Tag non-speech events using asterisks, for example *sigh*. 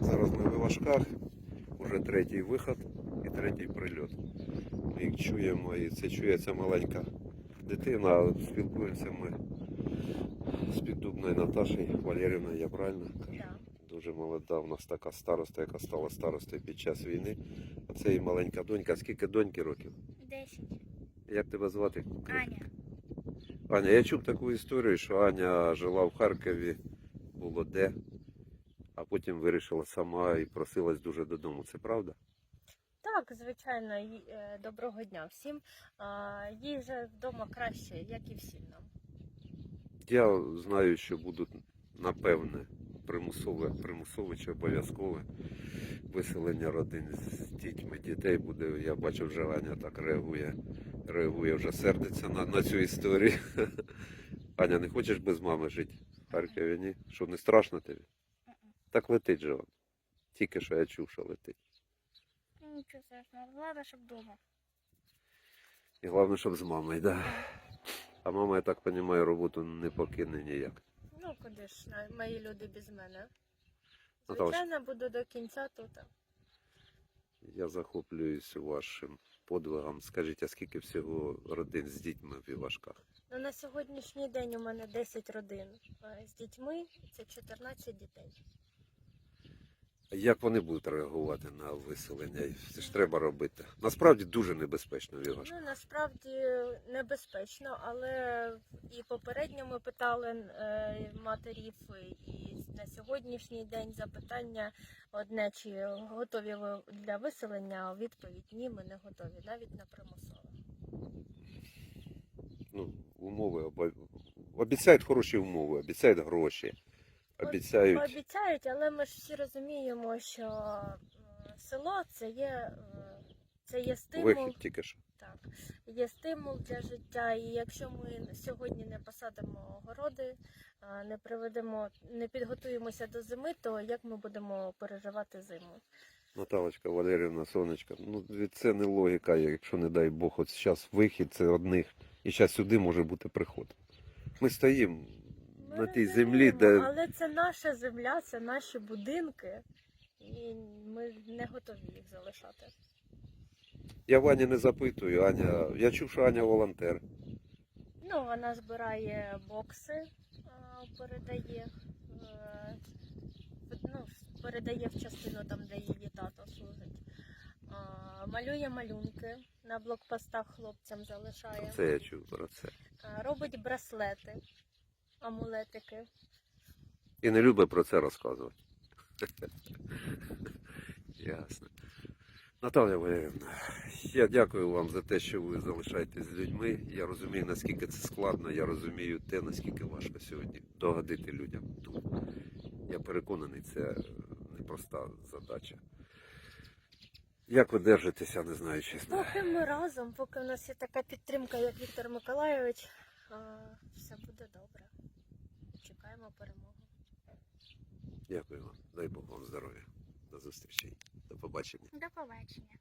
Зараз ми в Івашках, уже третій виход і третій прильот. Ми їх чуємо, і це чує ця маленька дитина. Спілкуємося ми з піддубною Наташею Валерівною, я правильно кажу? Дуже молода, у нас така староста, яка стала старостою під час війни. А це і маленька донька. Скільки доньки років? Десять. Як тебе звати? Аня. Аня, я чув таку історію, що Аня жила в Харкові, було де, а потім вирішила сама і просилась дуже додому. Це правда? Так, звичайно, е, доброго дня всім. Їй же вдома краще, як і всім нам. Я знаю, що будуть напевне примусове, примусове чи обов'язкове виселення родин з дітьми. Дітей буде. Я бачу, вже Аня так реагує, реагує, вже сердиться на, на цю історію. *laughs* Аня, не хочеш без мами жити в Харкові? Ні? Що не страшно тобі? Так летить же он. Тільки що я чув, що летить. Нічого страшного, щоб вдома. І головне, щоб з мамою, да. А мама, я так розумію, роботу не покине ніяк. Ну, куди ж мої люди без мене. Звичайно, буду до кінця тут. Я захоплююсь вашим подвигом. Скажіть, а скільки всього родин з дітьми в Івашках? Ну, на сьогоднішній день у мене 10 родин е, з дітьми, це 14 дітей. Як вони будуть реагувати на виселення? Це ж треба робити. Насправді дуже небезпечно в Івашках. Ну, насправді небезпечно, але і попередньо ми питали е, матерів, і на сьогоднішній день запитання одне, чи готові ви для виселення, а відповідь ні, ми не готові, навіть на примусове. Ну, умови обіцяють хороші умови, обіцяють гроші, обіцяють. Обіцяють, але ми ж всі розуміємо, що село це є, е, це є стимул. Вихід тільки що. Так, є стимул для життя, і якщо ми сьогодні не посадимо огороди, не приведемо, не підготуємося до зими, то як ми будемо переживати зиму? Наталочка Валерівна, сонечка, ну це не логіка, якщо не дай Бог, от зараз вихід це одних, і зараз сюди може бути приход. Ми стоїмо на тій землі, де але це наша земля, це наші будинки, і ми не готові їх залишати. я Вані не запитую, Аня. Я чув, що Аня волонтер. Ну, вона збирає бокси, передає, е, ну, передає в частину там, де її тато служить. Малює малюнки на блокпостах хлопцям залишає. Це я чув про це. Робить браслети, амулетики. І не любить про це розказувати. *laughs* Ясно. Наталя Валерівна, я дякую вам за те, що ви залишаєтесь з людьми. Я розумію, наскільки це складно, я розумію те, наскільки важко сьогодні догодити людям. Я переконаний, це непроста задача. Як ви держитеся, не знаю, чесно. Поки ми разом, поки в нас є така підтримка, як Віктор Миколайович, все буде добре. Чекаємо перемоги. Дякую вам. Дай Бог вам здоров'я. До зустрічі. До побачення. До побачення.